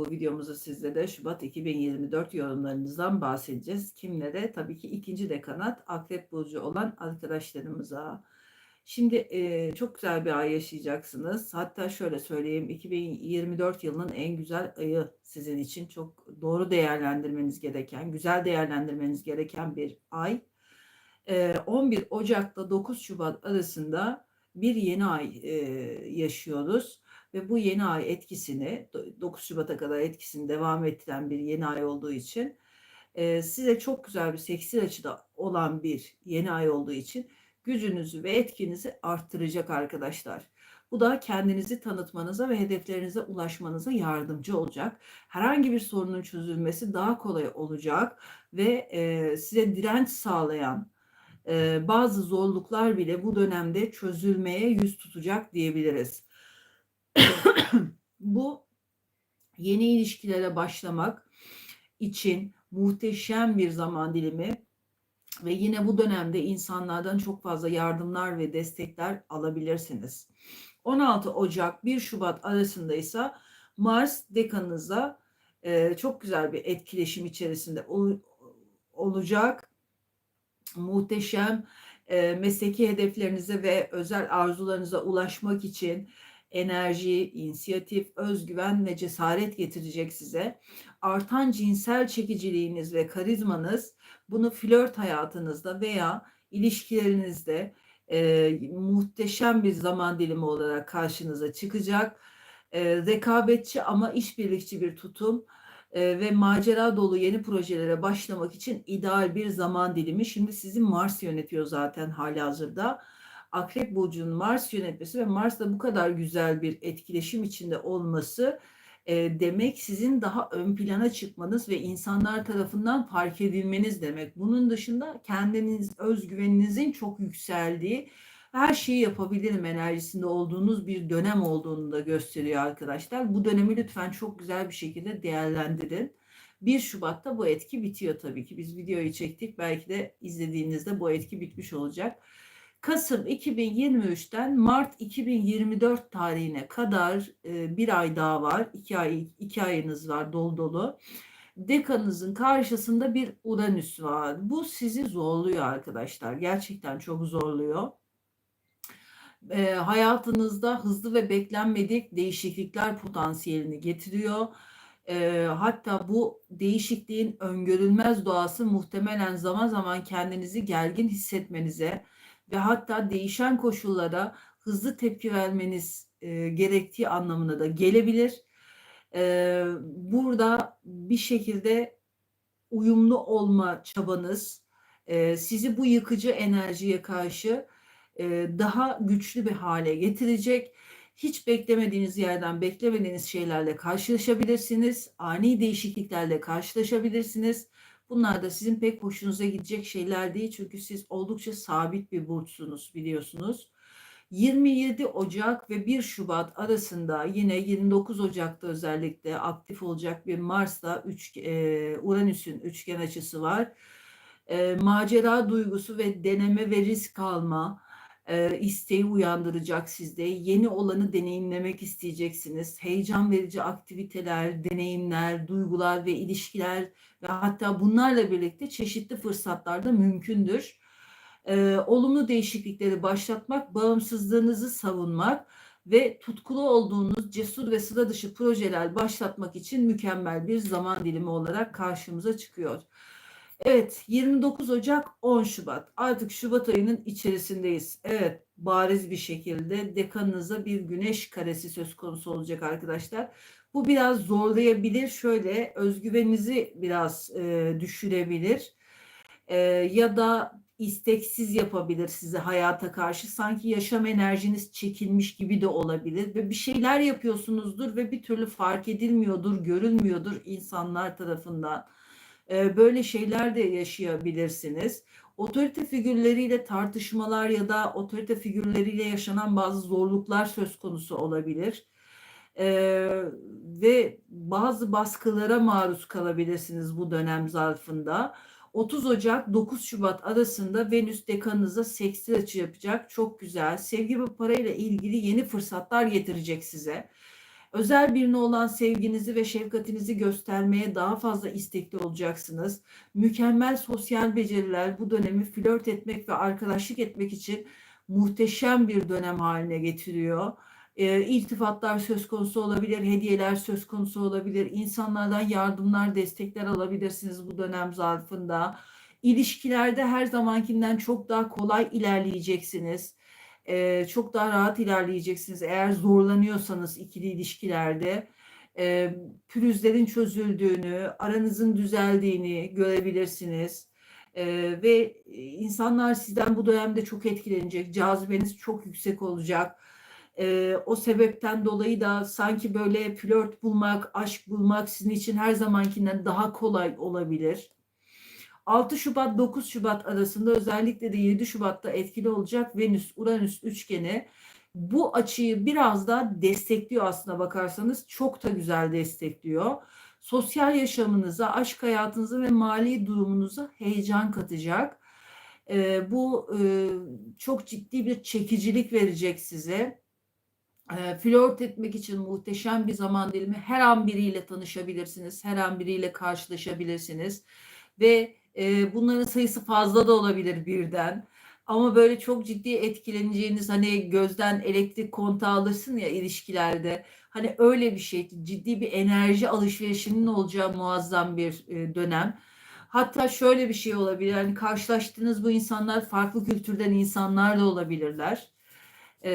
bu videomuzda sizlere Şubat 2024 yorumlarınızdan bahsedeceğiz. Kimlere? Tabii ki ikinci dekanat Akrep Burcu olan arkadaşlarımıza. Şimdi e, çok güzel bir ay yaşayacaksınız. Hatta şöyle söyleyeyim 2024 yılının en güzel ayı sizin için çok doğru değerlendirmeniz gereken, güzel değerlendirmeniz gereken bir ay. E, 11 Ocak'ta 9 Şubat arasında bir yeni ay e, yaşıyoruz ve bu yeni ay etkisini 9 Şubat'a kadar etkisini devam ettiren bir yeni ay olduğu için e, size çok güzel bir seksir açıda olan bir yeni ay olduğu için gücünüzü ve etkinizi arttıracak arkadaşlar. Bu da kendinizi tanıtmanıza ve hedeflerinize ulaşmanıza yardımcı olacak. Herhangi bir sorunun çözülmesi daha kolay olacak ve e, size direnç sağlayan e, bazı zorluklar bile bu dönemde çözülmeye yüz tutacak diyebiliriz. Bu yeni ilişkilere başlamak için muhteşem bir zaman dilimi ve yine bu dönemde insanlardan çok fazla yardımlar ve destekler alabilirsiniz. 16 Ocak 1 Şubat arasında ise Mars dekanınıza e, çok güzel bir etkileşim içerisinde ol, olacak. Muhteşem e, mesleki hedeflerinize ve özel arzularınıza ulaşmak için enerji, inisiyatif, özgüven ve cesaret getirecek size. Artan cinsel çekiciliğiniz ve karizmanız bunu flört hayatınızda veya ilişkilerinizde e, muhteşem bir zaman dilimi olarak karşınıza çıkacak. E, rekabetçi ama işbirlikçi bir tutum e, ve macera dolu yeni projelere başlamak için ideal bir zaman dilimi. Şimdi sizi Mars yönetiyor zaten hali hazırda. Akrep Burcu'nun Mars yönetmesi ve Mars'la bu kadar güzel bir etkileşim içinde olması e, demek sizin daha ön plana çıkmanız ve insanlar tarafından fark edilmeniz demek. Bunun dışında kendiniz özgüveninizin çok yükseldiği her şeyi yapabilirim enerjisinde olduğunuz bir dönem olduğunu da gösteriyor arkadaşlar. Bu dönemi lütfen çok güzel bir şekilde değerlendirin. 1 Şubat'ta bu etki bitiyor tabii ki. Biz videoyu çektik. Belki de izlediğinizde bu etki bitmiş olacak. Kasım 2023'ten Mart 2024 tarihine kadar e, bir ay daha var. iki ay iki ayınız var dolu dolu. Dekanınızın karşısında bir Uranüs var. Bu sizi zorluyor arkadaşlar. Gerçekten çok zorluyor. E, hayatınızda hızlı ve beklenmedik değişiklikler potansiyelini getiriyor. E, hatta bu değişikliğin öngörülmez doğası muhtemelen zaman zaman kendinizi gergin hissetmenize, ve hatta değişen koşullara hızlı tepki vermeniz e, gerektiği anlamına da gelebilir. E, burada bir şekilde uyumlu olma çabanız e, sizi bu yıkıcı enerjiye karşı e, daha güçlü bir hale getirecek. Hiç beklemediğiniz yerden beklemediğiniz şeylerle karşılaşabilirsiniz. Ani değişikliklerle karşılaşabilirsiniz. Bunlar da sizin pek hoşunuza gidecek şeyler değil çünkü siz oldukça sabit bir burçsunuz biliyorsunuz. 27 Ocak ve 1 Şubat arasında yine 29 Ocak'ta özellikle aktif olacak bir Mars'ta üç, e, Uranüs'ün üçgen açısı var. E, macera duygusu ve deneme ve risk alma e, isteği uyandıracak sizde. Yeni olanı deneyimlemek isteyeceksiniz. Heyecan verici aktiviteler, deneyimler, duygular ve ilişkiler ve hatta bunlarla birlikte çeşitli fırsatlar da mümkündür. Olumlu değişiklikleri başlatmak, bağımsızlığınızı savunmak ve tutkulu olduğunuz cesur ve sıra dışı projeler başlatmak için mükemmel bir zaman dilimi olarak karşımıza çıkıyor. Evet 29 Ocak 10 Şubat artık Şubat ayının içerisindeyiz. Evet bariz bir şekilde dekanınıza bir güneş karesi söz konusu olacak arkadaşlar. Bu biraz zorlayabilir şöyle özgüveninizi biraz e, düşürebilir e, ya da isteksiz yapabilir sizi hayata karşı sanki yaşam enerjiniz çekilmiş gibi de olabilir ve bir şeyler yapıyorsunuzdur ve bir türlü fark edilmiyordur görülmüyordur insanlar tarafından böyle şeyler de yaşayabilirsiniz. Otorite figürleriyle tartışmalar ya da otorite figürleriyle yaşanan bazı zorluklar söz konusu olabilir. Ee, ve bazı baskılara maruz kalabilirsiniz bu dönem zarfında. 30 Ocak 9 Şubat arasında Venüs dekanınıza sekstil açı yapacak. Çok güzel. Sevgi ve parayla ilgili yeni fırsatlar getirecek size. Özel birine olan sevginizi ve şefkatinizi göstermeye daha fazla istekli olacaksınız. Mükemmel sosyal beceriler bu dönemi flört etmek ve arkadaşlık etmek için muhteşem bir dönem haline getiriyor. E, iltifatlar söz konusu olabilir, hediyeler söz konusu olabilir, insanlardan yardımlar, destekler alabilirsiniz bu dönem zarfında. İlişkilerde her zamankinden çok daha kolay ilerleyeceksiniz. E, çok daha rahat ilerleyeceksiniz. Eğer zorlanıyorsanız ikili ilişkilerde e, pürüzlerin çözüldüğünü, aranızın düzeldiğini görebilirsiniz. E, ve insanlar sizden bu dönemde çok etkilenecek. Cazibeniz çok yüksek olacak. E, o sebepten dolayı da sanki böyle flört bulmak, aşk bulmak sizin için her zamankinden daha kolay olabilir. 6 Şubat 9 Şubat arasında özellikle de 7 Şubat'ta etkili olacak Venüs Uranüs üçgeni bu açıyı biraz da destekliyor aslına bakarsanız çok da güzel destekliyor. Sosyal yaşamınıza, aşk hayatınıza ve mali durumunuza heyecan katacak. Ee, bu e, çok ciddi bir çekicilik verecek size. E, flört etmek için muhteşem bir zaman dilimi. Her an biriyle tanışabilirsiniz, her an biriyle karşılaşabilirsiniz ve bunların sayısı fazla da olabilir birden. Ama böyle çok ciddi etkileneceğiniz hani gözden elektrik kontağı alırsın ya ilişkilerde. Hani öyle bir şey ciddi bir enerji alışverişinin olacağı muazzam bir dönem. Hatta şöyle bir şey olabilir. Hani karşılaştığınız bu insanlar farklı kültürden insanlar da olabilirler e,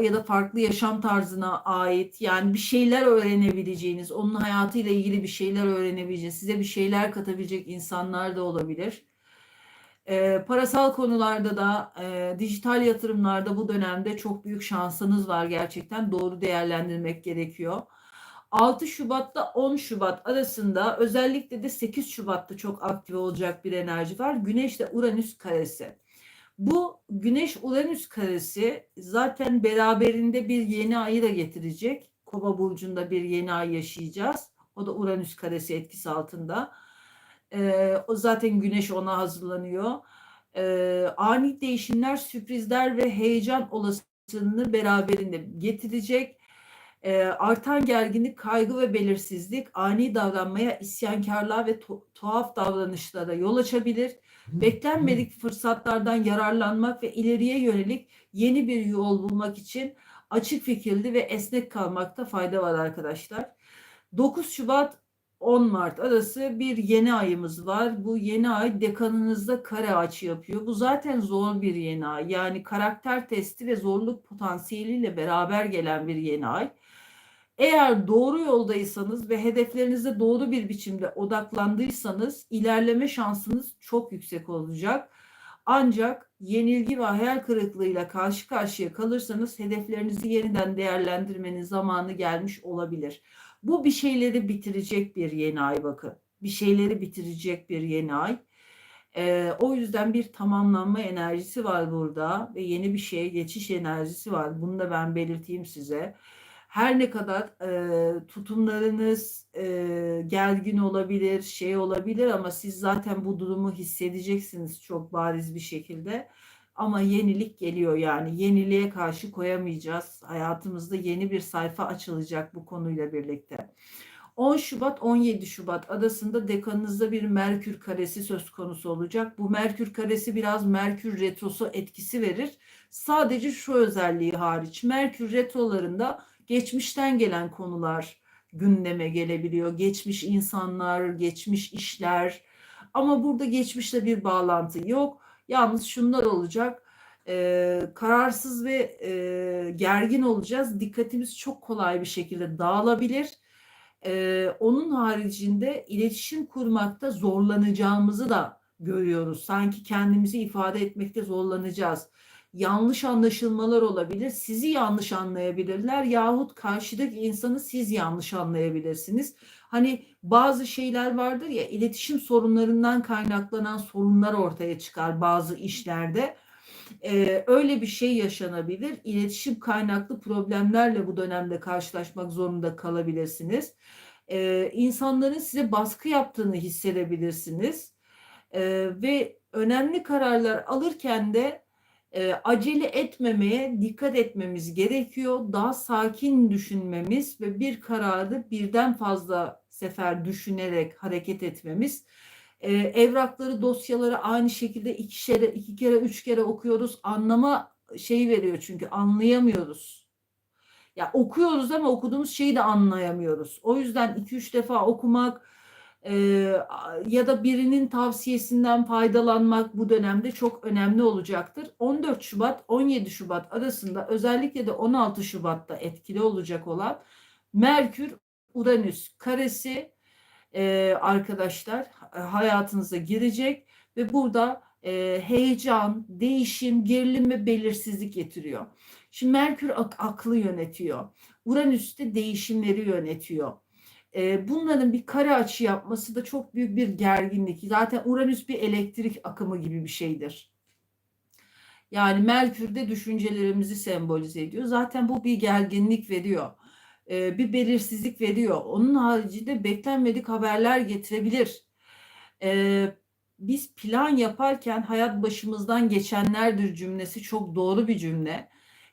ya da farklı yaşam tarzına ait yani bir şeyler öğrenebileceğiniz, onun hayatıyla ilgili bir şeyler öğrenebileceğiniz, size bir şeyler katabilecek insanlar da olabilir. E, parasal konularda da e, dijital yatırımlarda bu dönemde çok büyük şansınız var gerçekten doğru değerlendirmek gerekiyor. 6 Şubat'ta 10 Şubat arasında özellikle de 8 Şubat'ta çok aktif olacak bir enerji var. Güneş de Uranüs karesi. Bu Güneş Uranüs karesi zaten beraberinde bir yeni ayı da getirecek. Kova burcunda bir yeni ay yaşayacağız. O da Uranüs karesi etkisi altında. Ee, o zaten Güneş ona hazırlanıyor. Ee, ani değişimler, sürprizler ve heyecan olasılığını beraberinde getirecek. Ee, artan gerginlik, kaygı ve belirsizlik ani davranmaya, isyankarlığa ve tuhaf davranışlara yol açabilir beklenmedik fırsatlardan yararlanmak ve ileriye yönelik yeni bir yol bulmak için açık fikirli ve esnek kalmakta fayda var arkadaşlar. 9 Şubat 10 Mart arası bir yeni ayımız var. Bu yeni ay dekanınızda kare açı yapıyor. Bu zaten zor bir yeni ay. Yani karakter testi ve zorluk potansiyeliyle beraber gelen bir yeni ay. Eğer doğru yoldaysanız ve hedeflerinize doğru bir biçimde odaklandıysanız ilerleme şansınız çok yüksek olacak. Ancak yenilgi ve hayal kırıklığıyla karşı karşıya kalırsanız hedeflerinizi yeniden değerlendirmenin zamanı gelmiş olabilir. Bu bir şeyleri bitirecek bir yeni ay bakın. Bir şeyleri bitirecek bir yeni ay. Ee, o yüzden bir tamamlanma enerjisi var burada ve yeni bir şeye geçiş enerjisi var. Bunu da ben belirteyim size her ne kadar e, tutumlarınız e, gergin olabilir, şey olabilir ama siz zaten bu durumu hissedeceksiniz çok bariz bir şekilde. Ama yenilik geliyor yani yeniliğe karşı koyamayacağız. Hayatımızda yeni bir sayfa açılacak bu konuyla birlikte. 10 Şubat 17 Şubat arasında dekanınızda bir Merkür karesi söz konusu olacak. Bu Merkür karesi biraz Merkür retrosu etkisi verir. Sadece şu özelliği hariç Merkür retrolarında geçmişten gelen konular gündeme gelebiliyor. Geçmiş insanlar, geçmiş işler. Ama burada geçmişle bir bağlantı yok. Yalnız şunlar olacak. E, kararsız ve e, gergin olacağız. Dikkatimiz çok kolay bir şekilde dağılabilir. E, onun haricinde iletişim kurmakta zorlanacağımızı da görüyoruz. Sanki kendimizi ifade etmekte zorlanacağız yanlış anlaşılmalar olabilir. Sizi yanlış anlayabilirler yahut karşıdaki insanı siz yanlış anlayabilirsiniz. Hani bazı şeyler vardır ya iletişim sorunlarından kaynaklanan sorunlar ortaya çıkar bazı işlerde. Ee, öyle bir şey yaşanabilir. İletişim kaynaklı problemlerle bu dönemde karşılaşmak zorunda kalabilirsiniz. Ee, insanların size baskı yaptığını hissedebilirsiniz. Ee, ve önemli kararlar alırken de e, acele etmemeye dikkat etmemiz gerekiyor. Daha sakin düşünmemiz ve bir kararı birden fazla sefer düşünerek hareket etmemiz. E, evrakları, dosyaları aynı şekilde iki kere, iki kere, üç kere okuyoruz. Anlama şeyi veriyor çünkü anlayamıyoruz. Ya okuyoruz ama okuduğumuz şeyi de anlayamıyoruz. O yüzden iki üç defa okumak, ya da birinin tavsiyesinden faydalanmak bu dönemde çok önemli olacaktır. 14 Şubat 17 Şubat arasında özellikle de 16 Şubat'ta etkili olacak olan Merkür Uranüs karesi arkadaşlar hayatınıza girecek ve burada heyecan, değişim, gerilim ve belirsizlik getiriyor. Şimdi Merkür ak- aklı yönetiyor. Uranüs de değişimleri yönetiyor bunların bir kare açı yapması da çok büyük bir gerginlik. Zaten Uranüs bir elektrik akımı gibi bir şeydir. Yani Merkür de düşüncelerimizi sembolize ediyor. Zaten bu bir gerginlik veriyor. bir belirsizlik veriyor. Onun haricinde beklenmedik haberler getirebilir. biz plan yaparken hayat başımızdan geçenlerdir cümlesi çok doğru bir cümle.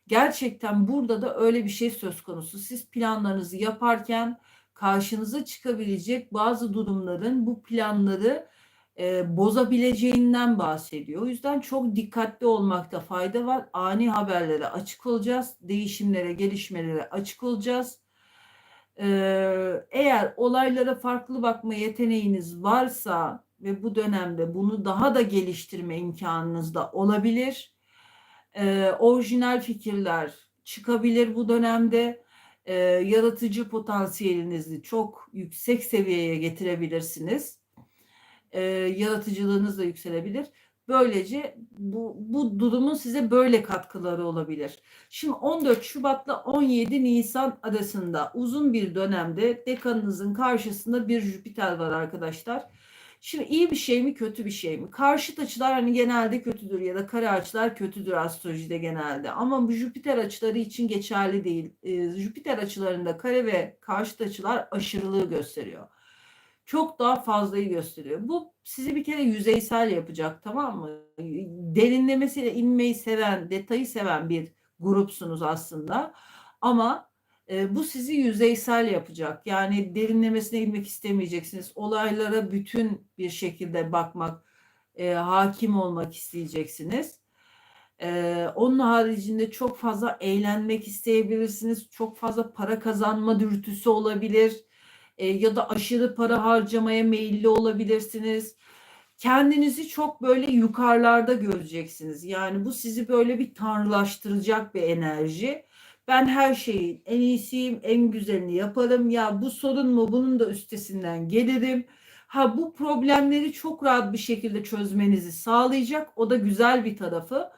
Gerçekten burada da öyle bir şey söz konusu. Siz planlarınızı yaparken karşınıza çıkabilecek bazı durumların bu planları e, bozabileceğinden bahsediyor. O yüzden çok dikkatli olmakta fayda var. Ani haberlere açık olacağız. Değişimlere, gelişmelere açık olacağız. Ee, eğer olaylara farklı bakma yeteneğiniz varsa ve bu dönemde bunu daha da geliştirme imkanınız da olabilir. Ee, orijinal fikirler çıkabilir bu dönemde e, yaratıcı potansiyelinizi çok yüksek seviyeye getirebilirsiniz. E, yaratıcılığınız da yükselebilir. Böylece bu, bu durumun size böyle katkıları olabilir. Şimdi 14 Şubat'la 17 Nisan arasında uzun bir dönemde dekanınızın karşısında bir Jüpiter var arkadaşlar. Şimdi iyi bir şey mi kötü bir şey mi? Karşıt açılar hani genelde kötüdür ya da kare açılar kötüdür astrolojide genelde. Ama bu Jüpiter açıları için geçerli değil. Ee, Jüpiter açılarında kare ve karşıt açılar aşırılığı gösteriyor. Çok daha fazlayı gösteriyor. Bu sizi bir kere yüzeysel yapacak tamam mı? Derinlemesiyle inmeyi seven, detayı seven bir grupsunuz aslında. Ama e, bu sizi yüzeysel yapacak. Yani derinlemesine inmek istemeyeceksiniz. Olaylara bütün bir şekilde bakmak, e, hakim olmak isteyeceksiniz. E, onun haricinde çok fazla eğlenmek isteyebilirsiniz. Çok fazla para kazanma dürtüsü olabilir. E, ya da aşırı para harcamaya meyilli olabilirsiniz. Kendinizi çok böyle yukarılarda göreceksiniz. Yani bu sizi böyle bir tanrılaştıracak bir enerji ben her şeyin en iyisiyim, en güzelini yaparım. Ya bu sorun mu? Bunun da üstesinden gelirim. Ha bu problemleri çok rahat bir şekilde çözmenizi sağlayacak. O da güzel bir tarafı.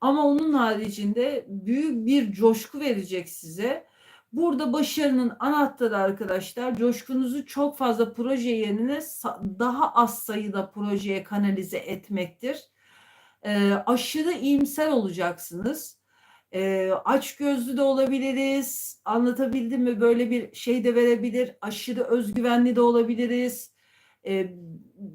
Ama onun haricinde büyük bir coşku verecek size. Burada başarının anahtarı arkadaşlar coşkunuzu çok fazla proje yerine daha az sayıda projeye kanalize etmektir. E, aşırı iyimser olacaksınız e, aç gözlü de olabiliriz. Anlatabildim mi? Böyle bir şey de verebilir. Aşırı özgüvenli de olabiliriz. E,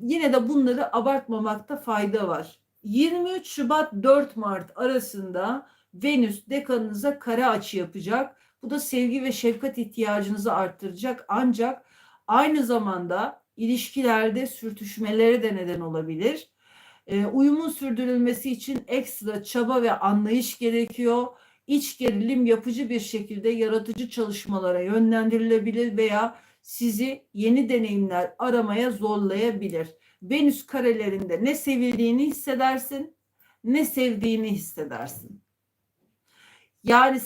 yine de bunları abartmamakta fayda var. 23 Şubat 4 Mart arasında Venüs dekanınıza kare açı yapacak. Bu da sevgi ve şefkat ihtiyacınızı arttıracak. Ancak aynı zamanda ilişkilerde sürtüşmelere de neden olabilir. E, uyumun sürdürülmesi için ekstra çaba ve anlayış gerekiyor. İç gerilim yapıcı bir şekilde yaratıcı çalışmalara yönlendirilebilir veya sizi yeni deneyimler aramaya zorlayabilir. Venüs karelerinde ne sevildiğini hissedersin, ne sevdiğini hissedersin. Yani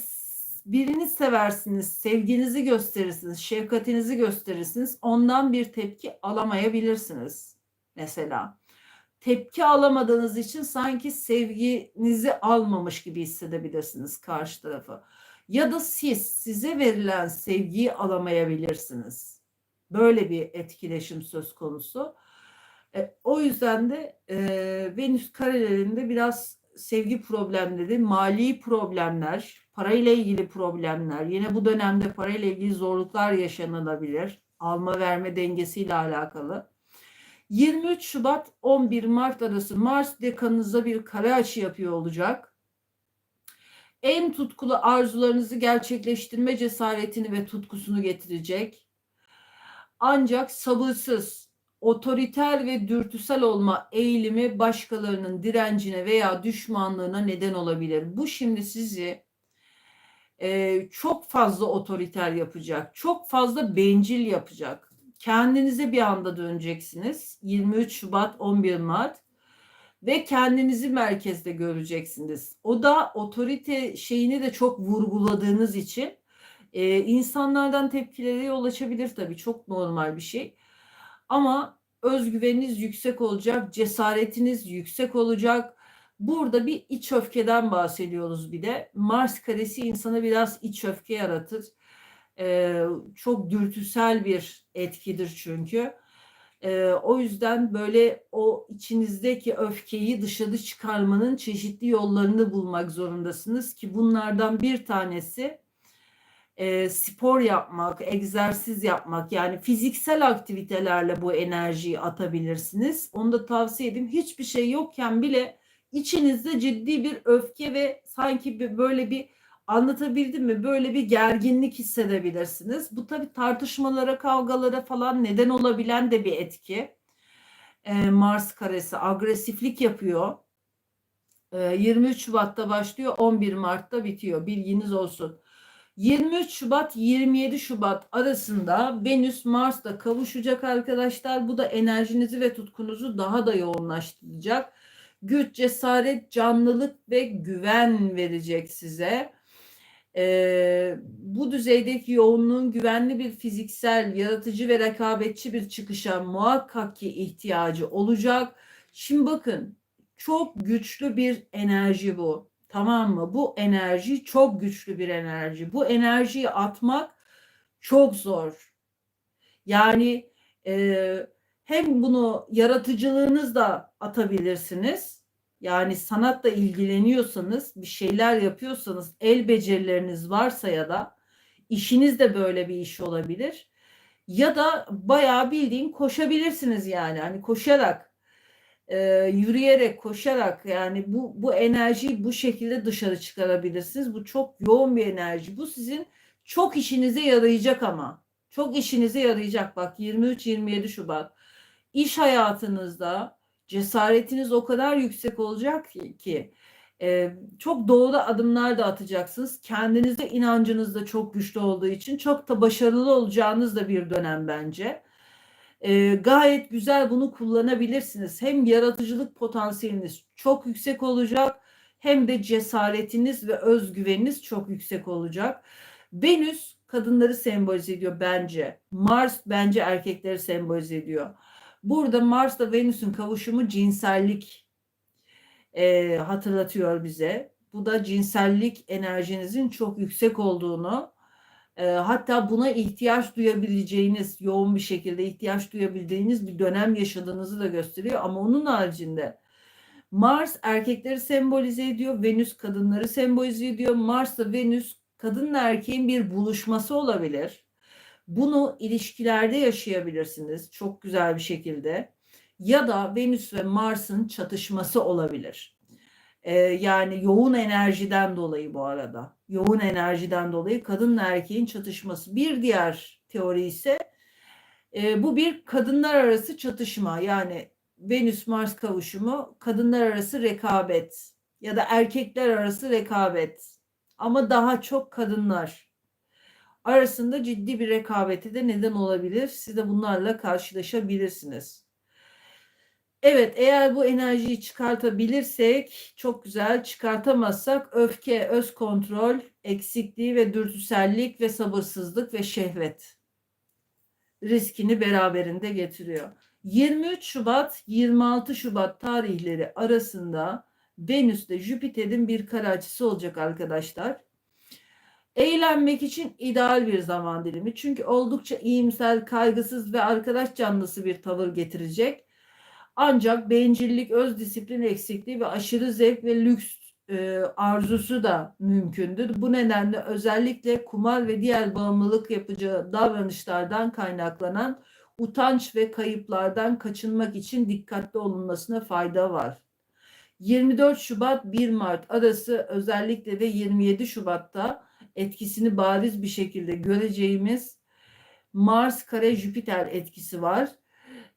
birini seversiniz, sevginizi gösterirsiniz, şefkatinizi gösterirsiniz. Ondan bir tepki alamayabilirsiniz mesela tepki alamadığınız için sanki sevginizi almamış gibi hissedebilirsiniz karşı tarafı. Ya da siz size verilen sevgiyi alamayabilirsiniz. Böyle bir etkileşim söz konusu. E, o yüzden de e, Venüs karelerinde biraz sevgi problemleri, mali problemler, parayla ilgili problemler, yine bu dönemde parayla ilgili zorluklar yaşanılabilir. Alma verme dengesiyle alakalı 23 Şubat 11 Mart arası Mars dekanınıza bir kare açı yapıyor olacak. En tutkulu arzularınızı gerçekleştirme cesaretini ve tutkusunu getirecek. Ancak sabırsız, otoriter ve dürtüsel olma eğilimi başkalarının direncine veya düşmanlığına neden olabilir. Bu şimdi sizi e, çok fazla otoriter yapacak, çok fazla bencil yapacak. Kendinize bir anda döneceksiniz. 23 Şubat 11 Mart ve kendinizi merkezde göreceksiniz. O da otorite şeyini de çok vurguladığınız için e, insanlardan tepkileri yol açabilir tabii çok normal bir şey. Ama özgüveniniz yüksek olacak, cesaretiniz yüksek olacak. Burada bir iç öfkeden bahsediyoruz bir de. Mars karesi insana biraz iç öfke yaratır. Ee, çok dürtüsel bir etkidir çünkü. Ee, o yüzden böyle o içinizdeki öfkeyi dışarı çıkarmanın çeşitli yollarını bulmak zorundasınız ki bunlardan bir tanesi e, spor yapmak, egzersiz yapmak yani fiziksel aktivitelerle bu enerjiyi atabilirsiniz. Onu da tavsiye edeyim. Hiçbir şey yokken bile içinizde ciddi bir öfke ve sanki bir, böyle bir anlatabildim mi? Böyle bir gerginlik hissedebilirsiniz. Bu tabii tartışmalara, kavgalara falan neden olabilen de bir etki. E, Mars karesi agresiflik yapıyor. E, 23 Şubat'ta başlıyor, 11 Mart'ta bitiyor. Bilginiz olsun. 23 Şubat 27 Şubat arasında Venüs Mars'ta kavuşacak arkadaşlar. Bu da enerjinizi ve tutkunuzu daha da yoğunlaştıracak. Güç, cesaret, canlılık ve güven verecek size. Ee, bu düzeydeki yoğunluğun güvenli bir fiziksel, yaratıcı ve rekabetçi bir çıkışa muhakkak ki ihtiyacı olacak. Şimdi bakın çok güçlü bir enerji bu Tamam mı? Bu enerji çok güçlü bir enerji. Bu enerjiyi atmak çok zor. Yani e, hem bunu yaratıcılığınızla atabilirsiniz. Yani sanatla ilgileniyorsanız, bir şeyler yapıyorsanız, el becerileriniz varsa ya da işiniz de böyle bir iş olabilir. Ya da bayağı bildiğin koşabilirsiniz yani. Hani koşarak e, yürüyerek, koşarak yani bu bu enerjiyi bu şekilde dışarı çıkarabilirsiniz. Bu çok yoğun bir enerji. Bu sizin çok işinize yarayacak ama. Çok işinize yarayacak bak 23-27 Şubat. İş hayatınızda cesaretiniz o kadar yüksek olacak ki, e, çok doğru adımlar da atacaksınız. Kendinize inancınız da çok güçlü olduğu için çok da başarılı olacağınız da bir dönem bence e, gayet güzel bunu kullanabilirsiniz. Hem yaratıcılık potansiyeliniz çok yüksek olacak hem de cesaretiniz ve özgüveniniz çok yüksek olacak. Venüs kadınları sembolize ediyor bence. Mars bence erkekleri sembolize ediyor. Burada Mars'la Venüs'ün kavuşumu cinsellik e, hatırlatıyor bize. Bu da cinsellik enerjinizin çok yüksek olduğunu e, hatta buna ihtiyaç duyabileceğiniz, yoğun bir şekilde ihtiyaç duyabildiğiniz bir dönem yaşadığınızı da gösteriyor. Ama onun haricinde Mars erkekleri sembolize ediyor, Venüs kadınları sembolize ediyor. Mars'la Venüs kadınla erkeğin bir buluşması olabilir. Bunu ilişkilerde yaşayabilirsiniz çok güzel bir şekilde. Ya da Venüs ve Mars'ın çatışması olabilir. Ee, yani yoğun enerjiden dolayı bu arada. Yoğun enerjiden dolayı kadınla erkeğin çatışması. Bir diğer teori ise e, bu bir kadınlar arası çatışma. Yani Venüs-Mars kavuşumu kadınlar arası rekabet ya da erkekler arası rekabet. Ama daha çok kadınlar arasında ciddi bir rekabeti de neden olabilir. Siz de bunlarla karşılaşabilirsiniz. Evet, eğer bu enerjiyi çıkartabilirsek çok güzel. Çıkartamazsak öfke, öz kontrol, eksikliği ve dürtüsellik ve sabırsızlık ve şehvet riskini beraberinde getiriyor. 23 Şubat 26 Şubat tarihleri arasında Venüs ile Jüpiter'in bir kare açısı olacak arkadaşlar. Eğlenmek için ideal bir zaman dilimi. Çünkü oldukça iyimser, kaygısız ve arkadaş canlısı bir tavır getirecek. Ancak bencillik, öz disiplin eksikliği ve aşırı zevk ve lüks e, arzusu da mümkündür. Bu nedenle özellikle kumar ve diğer bağımlılık yapıcı davranışlardan kaynaklanan utanç ve kayıplardan kaçınmak için dikkatli olunmasına fayda var. 24 Şubat 1 Mart arası özellikle de 27 Şubat'ta etkisini bariz bir şekilde göreceğimiz Mars kare Jüpiter etkisi var.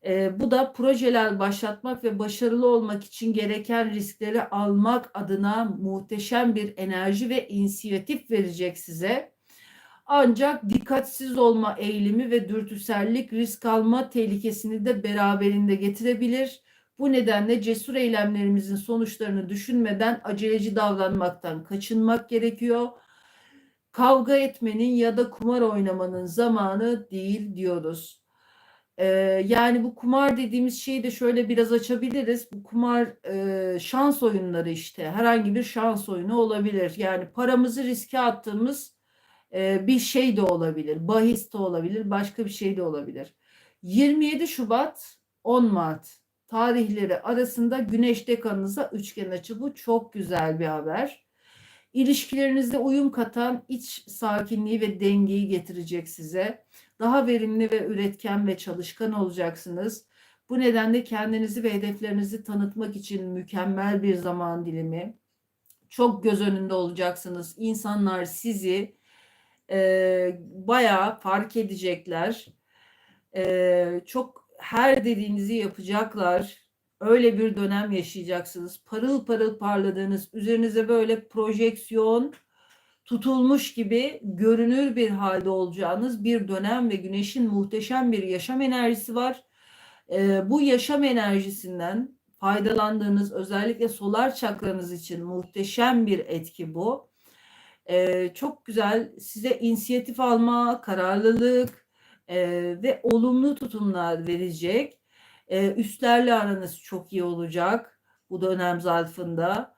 E, bu da projeler başlatmak ve başarılı olmak için gereken riskleri almak adına muhteşem bir enerji ve inisiyatif verecek size. Ancak dikkatsiz olma eğilimi ve dürtüsellik risk alma tehlikesini de beraberinde getirebilir. Bu nedenle cesur eylemlerimizin sonuçlarını düşünmeden aceleci davranmaktan kaçınmak gerekiyor. Kavga etmenin ya da kumar oynamanın zamanı değil diyoruz. Ee, yani bu kumar dediğimiz şeyi de şöyle biraz açabiliriz. Bu kumar e, şans oyunları işte. Herhangi bir şans oyunu olabilir. Yani paramızı riske attığımız e, bir şey de olabilir. Bahis de olabilir. Başka bir şey de olabilir. 27 Şubat 10 Mart tarihleri arasında Güneş dekanınıza üçgen açı. Bu çok güzel bir haber. İlişkilerinizde uyum katan iç sakinliği ve dengeyi getirecek size. Daha verimli ve üretken ve çalışkan olacaksınız. Bu nedenle kendinizi ve hedeflerinizi tanıtmak için mükemmel bir zaman dilimi. Çok göz önünde olacaksınız. İnsanlar sizi e, bayağı fark edecekler. E, çok her dediğinizi yapacaklar. Öyle bir dönem yaşayacaksınız. Parıl parıl parladığınız, üzerinize böyle projeksiyon tutulmuş gibi görünür bir halde olacağınız bir dönem ve güneşin muhteşem bir yaşam enerjisi var. E, bu yaşam enerjisinden faydalandığınız özellikle solar çakranız için muhteşem bir etki bu. E, çok güzel size inisiyatif alma, kararlılık e, ve olumlu tutumlar verecek. E, üstlerle aranız çok iyi olacak bu dönem zarfında.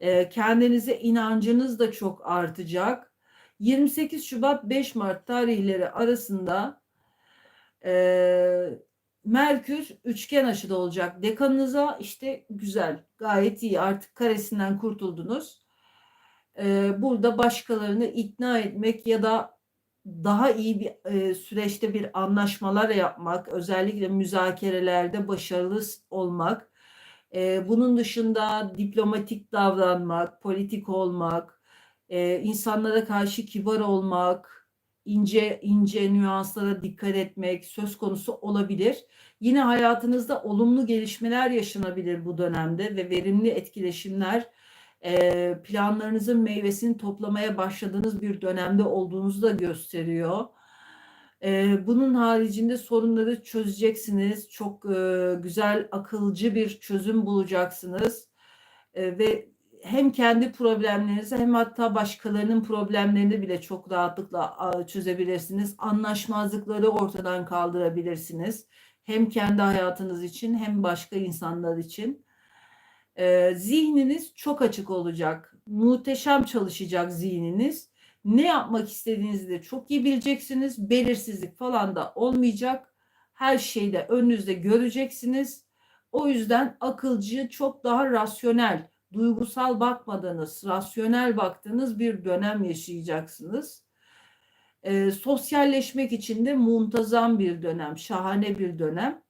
E, kendinize inancınız da çok artacak. 28 Şubat 5 Mart tarihleri arasında e, Merkür üçgen açıda olacak. Dekanınıza işte güzel, gayet iyi. Artık karesinden kurtuldunuz. E, burada başkalarını ikna etmek ya da daha iyi bir e, süreçte bir anlaşmalar yapmak, özellikle müzakerelerde başarılı olmak, e, bunun dışında diplomatik davranmak, politik olmak, e, insanlara karşı kibar olmak, ince ince nüanslara dikkat etmek söz konusu olabilir. Yine hayatınızda olumlu gelişmeler yaşanabilir bu dönemde ve verimli etkileşimler planlarınızın meyvesini toplamaya başladığınız bir dönemde olduğunuzu da gösteriyor. Bunun haricinde sorunları çözeceksiniz. Çok güzel, akılcı bir çözüm bulacaksınız. Ve hem kendi problemlerinizi hem hatta başkalarının problemlerini bile çok rahatlıkla çözebilirsiniz. Anlaşmazlıkları ortadan kaldırabilirsiniz. Hem kendi hayatınız için hem başka insanlar için. Ee, zihniniz çok açık olacak. Muhteşem çalışacak zihniniz. Ne yapmak istediğinizi de çok iyi bileceksiniz. Belirsizlik falan da olmayacak. Her şeyi de önünüzde göreceksiniz. O yüzden akılcı, çok daha rasyonel, duygusal bakmadığınız, rasyonel baktığınız bir dönem yaşayacaksınız. E, sosyalleşmek için de muntazam bir dönem, şahane bir dönem.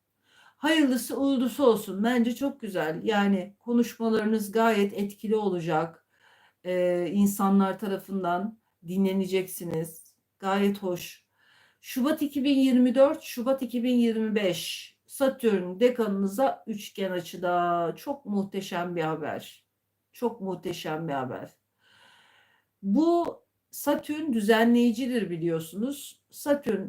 Hayırlısı uğurlusu olsun. Bence çok güzel. Yani konuşmalarınız gayet etkili olacak. E, insanlar tarafından dinleneceksiniz. Gayet hoş. Şubat 2024, Şubat 2025 Satürn dekanınıza üçgen açıda. Çok muhteşem bir haber. Çok muhteşem bir haber. Bu Satürn düzenleyicidir biliyorsunuz. Satürn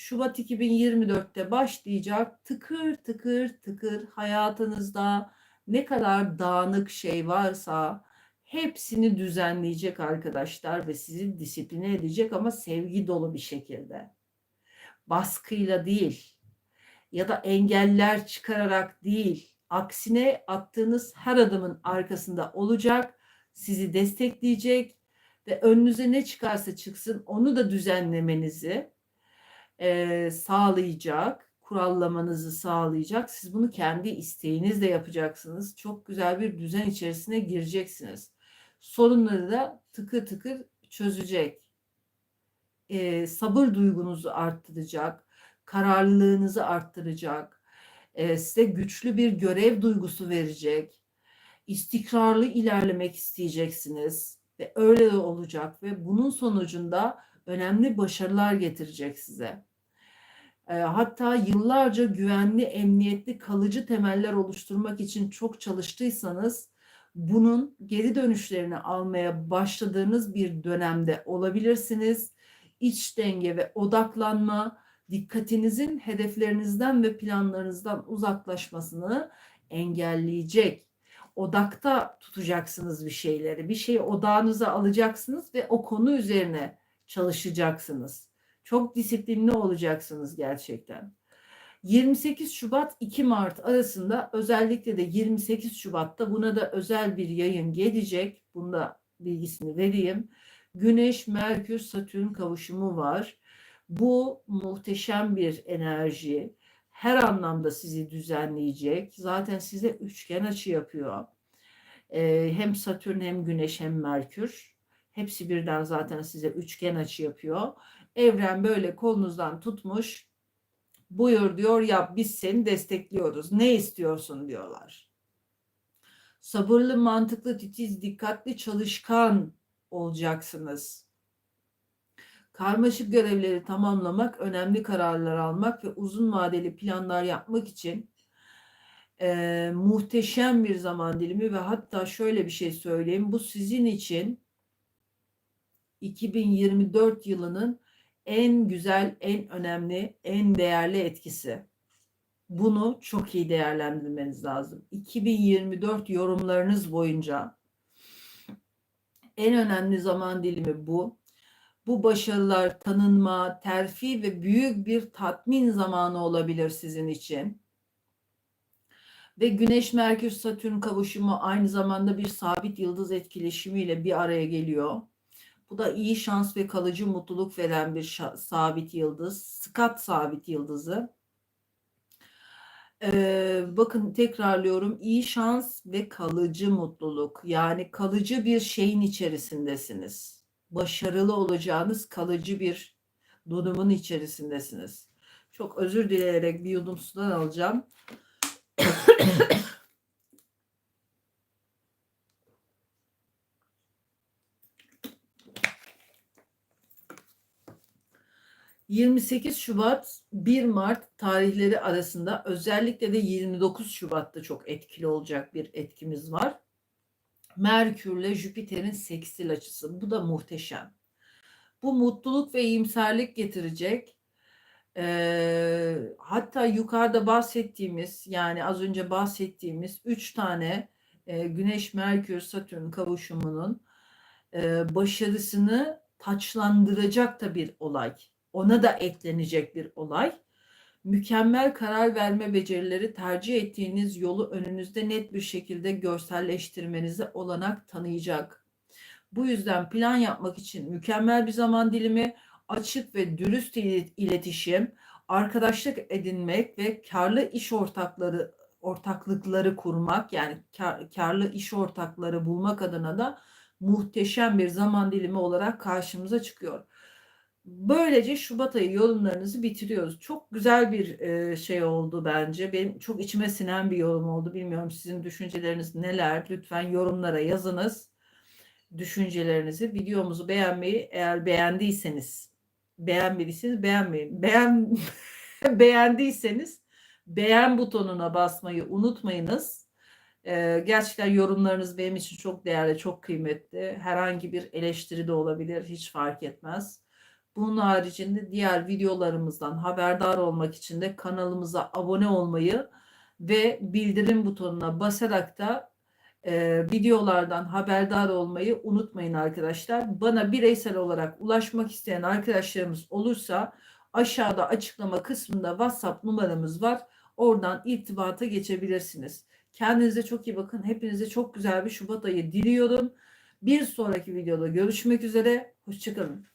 Şubat 2024'te başlayacak tıkır tıkır tıkır hayatınızda ne kadar dağınık şey varsa hepsini düzenleyecek arkadaşlar ve sizi disipline edecek ama sevgi dolu bir şekilde. Baskıyla değil ya da engeller çıkararak değil. Aksine attığınız her adımın arkasında olacak, sizi destekleyecek ve önünüze ne çıkarsa çıksın onu da düzenlemenizi e, sağlayacak, kurallamanızı sağlayacak. Siz bunu kendi isteğinizle yapacaksınız. Çok güzel bir düzen içerisine gireceksiniz. Sorunları da tıkır tıkır çözecek. E, sabır duygunuzu arttıracak. kararlılığınızı arttıracak, e, size güçlü bir görev duygusu verecek, istikrarlı ilerlemek isteyeceksiniz ve öyle de olacak ve bunun sonucunda önemli başarılar getirecek size. E, hatta yıllarca güvenli, emniyetli, kalıcı temeller oluşturmak için çok çalıştıysanız bunun geri dönüşlerini almaya başladığınız bir dönemde olabilirsiniz. İç denge ve odaklanma dikkatinizin hedeflerinizden ve planlarınızdan uzaklaşmasını engelleyecek. Odakta tutacaksınız bir şeyleri. Bir şeyi odağınıza alacaksınız ve o konu üzerine çalışacaksınız. Çok disiplinli olacaksınız gerçekten. 28 Şubat 2 Mart arasında özellikle de 28 Şubat'ta buna da özel bir yayın gelecek. Bunda bilgisini vereyim. Güneş, Merkür, Satürn kavuşumu var. Bu muhteşem bir enerji. Her anlamda sizi düzenleyecek. Zaten size üçgen açı yapıyor. Ee, hem Satürn hem Güneş hem Merkür. Hepsi birden zaten size üçgen açı yapıyor. Evren böyle kolunuzdan tutmuş buyur diyor ya biz seni destekliyoruz. Ne istiyorsun diyorlar. Sabırlı, mantıklı, titiz, dikkatli, çalışkan olacaksınız. Karmaşık görevleri tamamlamak, önemli kararlar almak ve uzun vadeli planlar yapmak için e, muhteşem bir zaman dilimi ve hatta şöyle bir şey söyleyeyim. Bu sizin için 2024 yılının en güzel, en önemli, en değerli etkisi. Bunu çok iyi değerlendirmeniz lazım. 2024 yorumlarınız boyunca en önemli zaman dilimi bu. Bu başarılar tanınma, terfi ve büyük bir tatmin zamanı olabilir sizin için. Ve Güneş Merkür Satürn kavuşumu aynı zamanda bir sabit yıldız etkileşimiyle bir araya geliyor. Bu da iyi şans ve kalıcı mutluluk veren bir sabit yıldız. Skat sabit yıldızı. Ee, bakın tekrarlıyorum. iyi şans ve kalıcı mutluluk. Yani kalıcı bir şeyin içerisindesiniz. Başarılı olacağınız kalıcı bir durumun içerisindesiniz. Çok özür dileyerek bir yudum sudan alacağım. 28 Şubat 1 Mart tarihleri arasında özellikle de 29 Şubat'ta çok etkili olacak bir etkimiz var. Merkürle Jüpiter'in seksil açısı. Bu da muhteşem. Bu mutluluk ve iyimserlik getirecek. Ee, hatta yukarıda bahsettiğimiz yani az önce bahsettiğimiz üç tane e, Güneş, Merkür, Satürn kavuşumunun e, başarısını taçlandıracak da bir olay ona da eklenecek bir olay. Mükemmel karar verme becerileri tercih ettiğiniz yolu önünüzde net bir şekilde görselleştirmenize olanak tanıyacak. Bu yüzden plan yapmak için mükemmel bir zaman dilimi, açık ve dürüst iletişim, arkadaşlık edinmek ve karlı iş ortakları ortaklıkları kurmak yani kar, karlı iş ortakları bulmak adına da muhteşem bir zaman dilimi olarak karşımıza çıkıyor. Böylece Şubat ayı yorumlarınızı bitiriyoruz. Çok güzel bir şey oldu bence. Benim çok içime sinen bir yorum oldu. Bilmiyorum sizin düşünceleriniz neler? Lütfen yorumlara yazınız düşüncelerinizi. Videomuzu beğenmeyi eğer beğendiyseniz beğenmediyseniz beğenmeyin. Beğen beğendiyseniz beğen butonuna basmayı unutmayınız. Gerçekten yorumlarınız benim için çok değerli, çok kıymetli. Herhangi bir eleştiri de olabilir, hiç fark etmez. Bunun haricinde diğer videolarımızdan haberdar olmak için de kanalımıza abone olmayı ve bildirim butonuna basarak da e, videolardan haberdar olmayı unutmayın arkadaşlar. Bana bireysel olarak ulaşmak isteyen arkadaşlarımız olursa aşağıda açıklama kısmında WhatsApp numaramız var. Oradan irtibata geçebilirsiniz. Kendinize çok iyi bakın. Hepinize çok güzel bir Şubat ayı diliyorum. Bir sonraki videoda görüşmek üzere. Hoşçakalın.